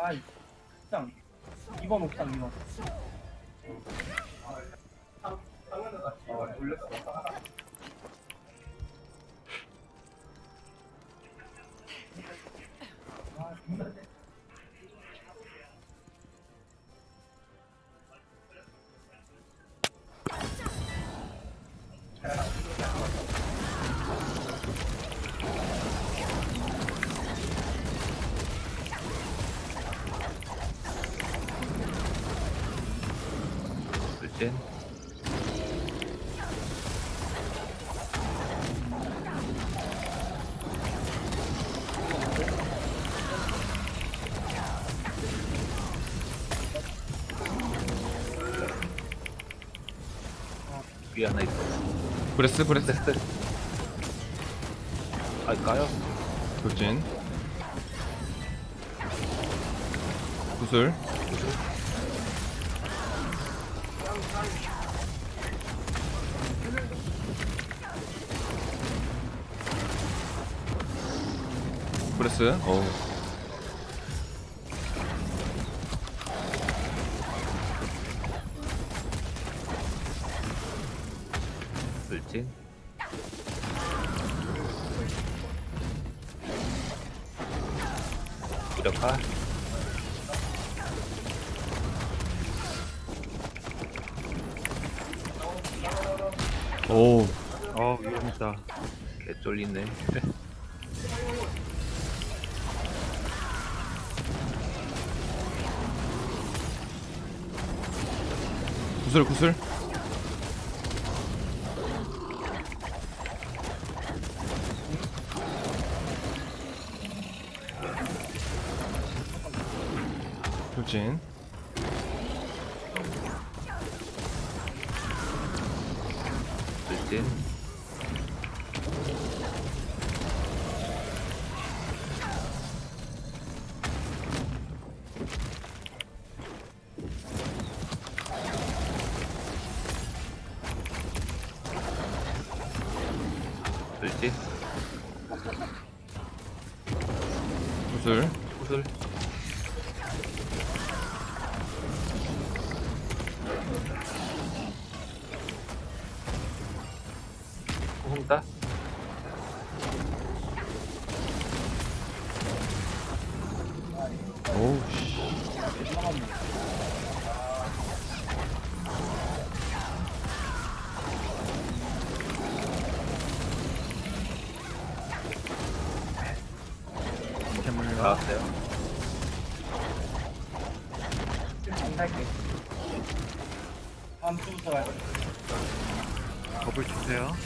아, 이 옥상. 2번 옥상, 2번. 불 위에 하나 있어. 브레스 브레스. 갈까요? 돌진. 구슬. 브레스. 어우 불진 무력화 오. 어 위험했다. 개 쫄리네. 구슬 구슬 돌진. 불진. 불진. 구슬. 구슬 재물요. 나왔어요 안 갈게. 다음 주부터 주세요.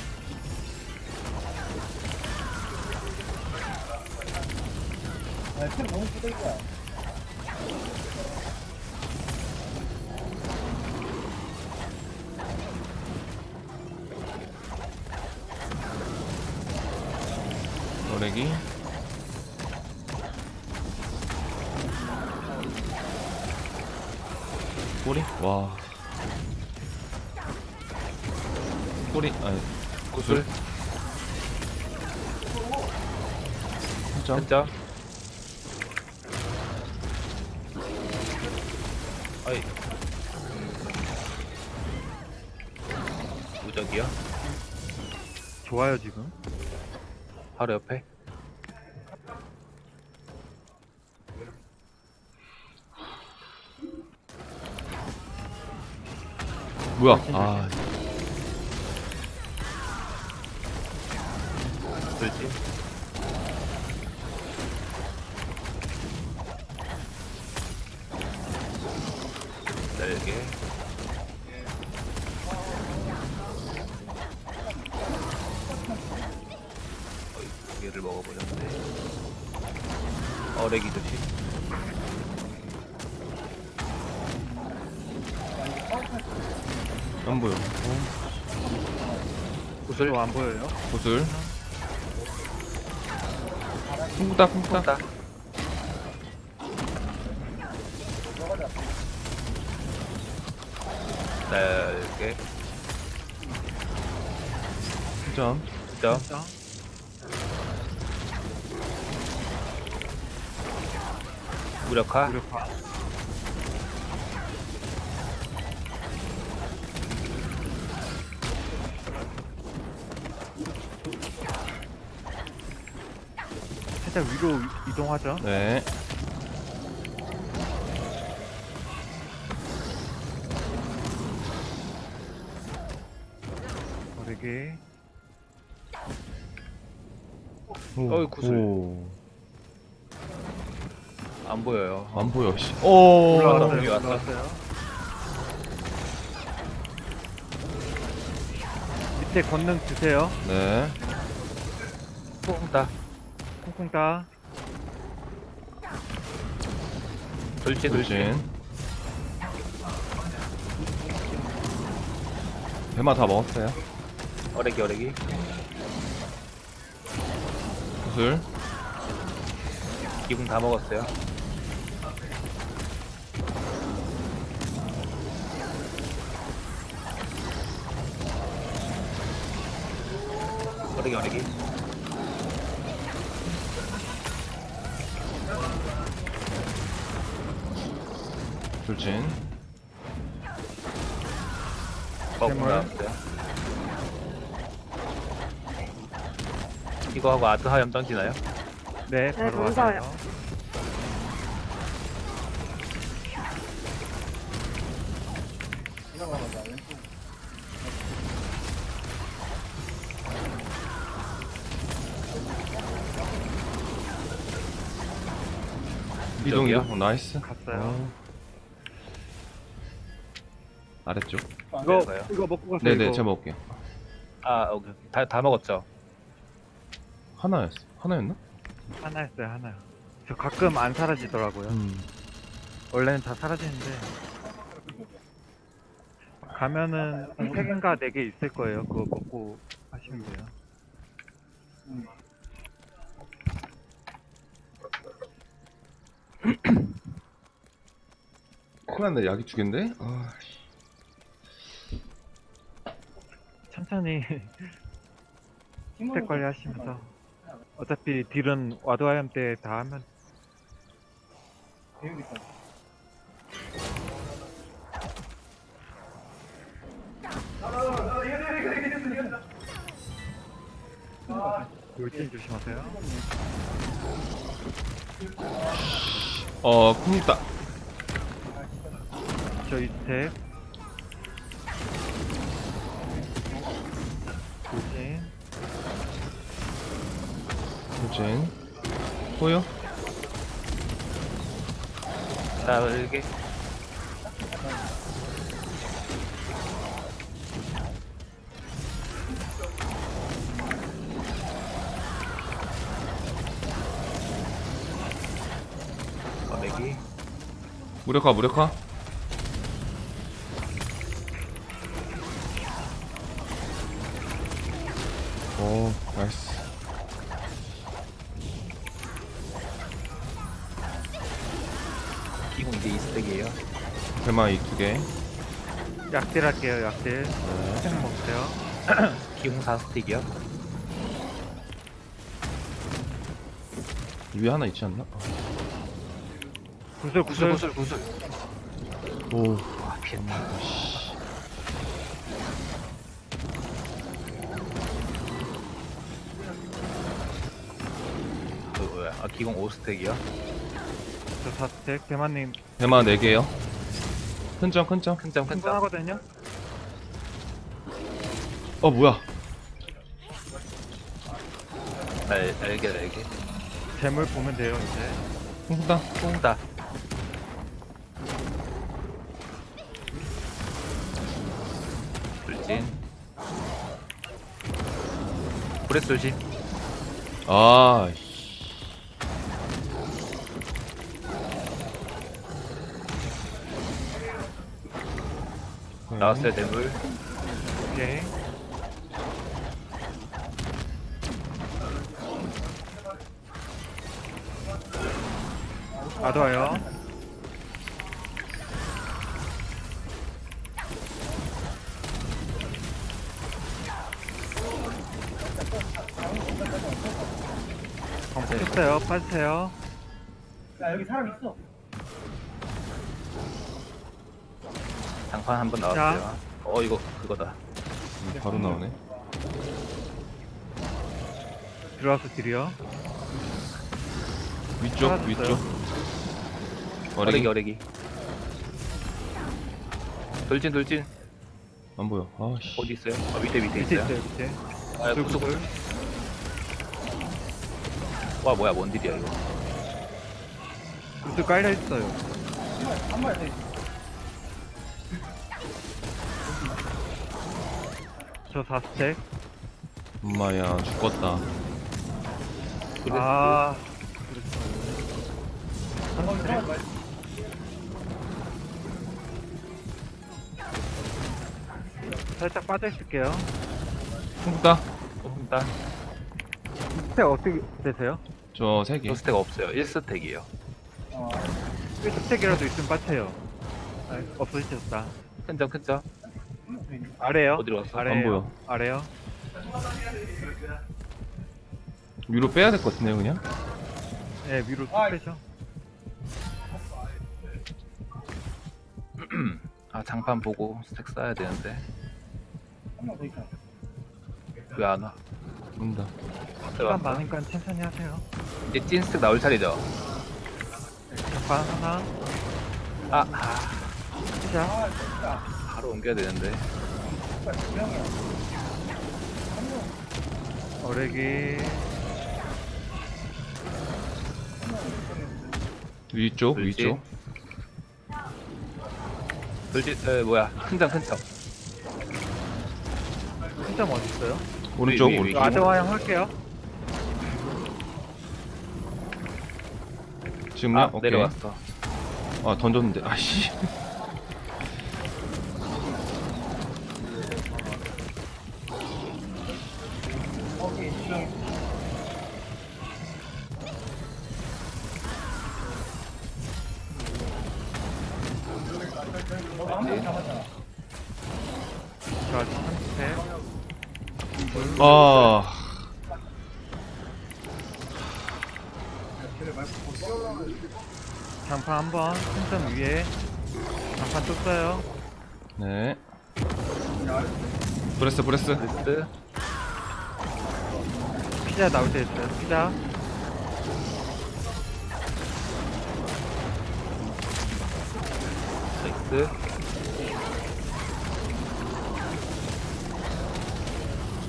아, 템 너무 노래기. 꼬리? 와. 꼬리 아니 구슬? 구슬 한점 아이 무적이요? 좋아요 지금. 바로 옆에 뭐야 아 개 어이 두 개를 먹어버렸네. 어레기 조심 안 보여. 구슬? 또안 보여요. 구슬. 쿵따 쿵따. 다 날개 한점 점 자, 무력화. 무력화. 살짝 위로 이- 이동하죠. 네. 어이, 구슬. 오. 안 보여요. 안 보여, 씨. 오. 여기 올라왔어요. 올라왔어요. 밑에 권능 주세요. 네. 뽕다. 콩콩 따. 돌진, 돌진. 돌진. 배마 다 먹었어요. 어레기, 어레기. 구슬. 기분 다 먹었어요. 어레기, 어레기. 돌진. 거꾸로 괴물. 나왔어요. 이거 하고 아트 하염 던지나요? 네, 바로 감사해요. 와요. 이동? 이동. 어, 나이스. 갔어요. 어. 아래쪽. 이거. 이거 먹고 가세요. 네네, 이거. 제가 먹을게요. 아, 오케이. 다, 다 먹었죠? 하나였어. 하나였나? 하나였어요, 하나요. 저 가끔 안 사라지더라고요. 음. 원래는 다 사라지는데 가면은 한 3개인가 4개 있을 거예요. 그거 먹고 하시면 돼요. 큰일 났네, 약이 두 갠데? 아, 천천히 팀원은 스택 관리 하시면서 어차피 딜은 와드와염 때 다 하면 배우겠다 돌진 조심하세요. 어, 쿵따. 저 이스 돌진. 보여? 자, 이렇게. 어레기. 무력화, 무력화. 오, 나이스. 이제 이스택이에요. 배마 이두 개. 약딜 할게요. 약딜 네. 스택 먹으세요. 기공 4스틱이요. 위에 하나 있지 않나? 구슬 구슬, 구슬 구슬, 구슬. 오, 와, 피했다. 그 뭐야? 아, 기공 5스택이요? 저 4스택 대만님 배마 네 개요. 큰 점, 큰 점. 큰점, 큰점. 충분하거든요. 어, 뭐야? 날, 날개, 날개. 재물 보면 돼요 이제. 쿵따. 뽕다. 돌진. 브레스 조심. 아, 씨. 나왔어요, 대물. 오케이. 와드와요. 검색했어요. 빠지세요. 야 여기 사람 있어 장판 한 번 나왔어요. 어 이거 그거다. 음, 바로 나오네. 들어와서 딜이요. 위쪽, 살았어요. 위쪽. 어레기 어레기 어레기. 돌진 돌진 안 보여. 아, 씨. 어디 있어요? 아 밑에 밑에 밑에 있어요. 있어요, 밑에. 아 돌. 돌. 와 뭐야 뭔 딜이야 이거. 구슬 깔려 있어요. 저 4스택. 엄마야, 죽었다. 아. 살짝 빠져 있을게요. 쿵다. 어, 일단 스택 어떻게 되세요? 저세 개. 저 스택 없어요. 1스택이에요. 어, 1스택이라도 있으면 빠쳐요. 아, 없어지셨다. 큰점 큰점. 아래요? 어디로 갔어? 아래요. 안 보여. 아래요? 위로 빼야 될 것 같은데요, 그냥? 네, 위로 쭉 아, 빼죠. 아 장판 보고 스택 쌓아야 되는데. 왜 안 와? 온다. 시간 많으니까 천천히 하세요. 이제 찐 스택 나올 차례죠. 잠깐 하나, 아, 아 시작. 바로 옮겨야 되는데. 어레기. 위쪽, 돌지. 위쪽. 돌진 에 뭐야 큰점 큰점. 진짜 멋있어요. 오른쪽, 위, 위, 위. 오른쪽. 아드와양 할게요. 지금요? 아 오케이. 내려왔어. 아, 던졌는데. 아씨. 한 스택. 아. 장판 한 번, 큰점 위에. 장판 또 써요. 네. 브레스, 브레스. 리스트 피자 나올 때 있어요. 피자. 렉스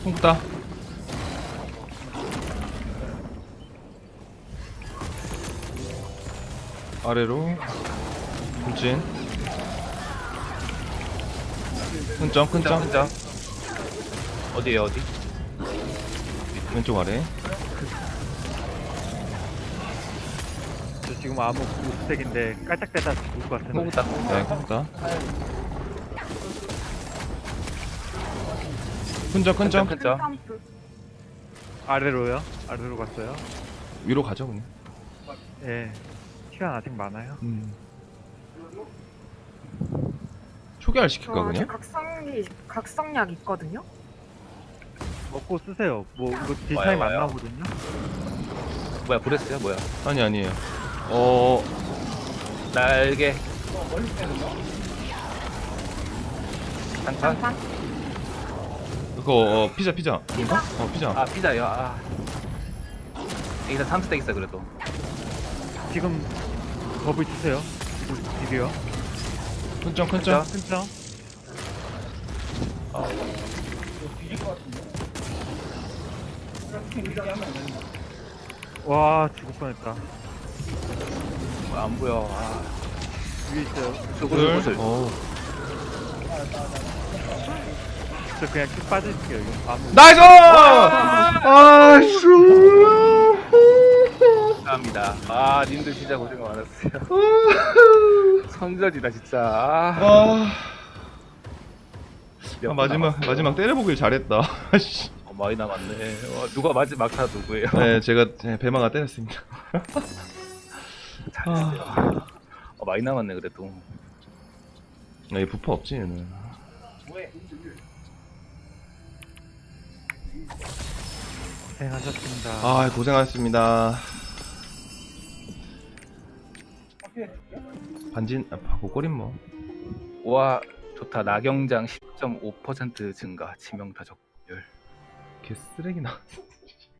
쿵다. 아래로. 돌진. 큰점, 큰점 큰점. 어디에요 어디? 왼쪽 아래. 저 지금 아무 5스택인데 깔짝대다 죽을 것 같은데. 호구다 네, 쿵다. 큰점, 큰점. 큰점. 아래로요? 아래로 갔어요. 위로 가죠, 그냥. 예. 시간 아직 많아요. 음. 초기화를 시킬까, 저 아직 그냥? 각성기 각성약 있거든요. 먹고 쓰세요. 뭐 이거 딜타임 안 와요. 나오거든요. 뭐야 브레스야 뭐야? 아니, 아니에요. 어, 날개 멀리 빼는 거? 장판. 장판. 그거, 어, 피자, 피자. 어, 피자. 아 피자요. 아. 일단 3스택 있어 그래도. 지금 버블 주세요. 딜이요. 큰점, 큰점. 큰점. 어. 와 죽을 뻔했다. 뭐야, 안 보여. 아. 위에 있어요. 둘. 구슬. 어. 저 그냥 쭉 빠질게요. 이거 아무. 나이스! 아이씨. 감사합니다. 아 님들 진짜 고생 많았어요. 선전이다 진짜. 아. 아, 몇 아, 분 마지막 남았어요? 마지막 때려보길 잘했다. 씨. 어, 많이 남았네. 어, 누가 마지막 타 누구예요? 네, 제가 네, 배마가 때렸습니다. 잘했어요. 어, 많이 남았네 그래도. 아, 이 부퍼 없지 얘는. 고생하셨습니다. 아, 고생하셨습니다. 반진, 아, 고꼬린 뭐. 와, 저 좋다. 나경장 10.5% 증가. 치명타 적률. 개 쓰레기 나.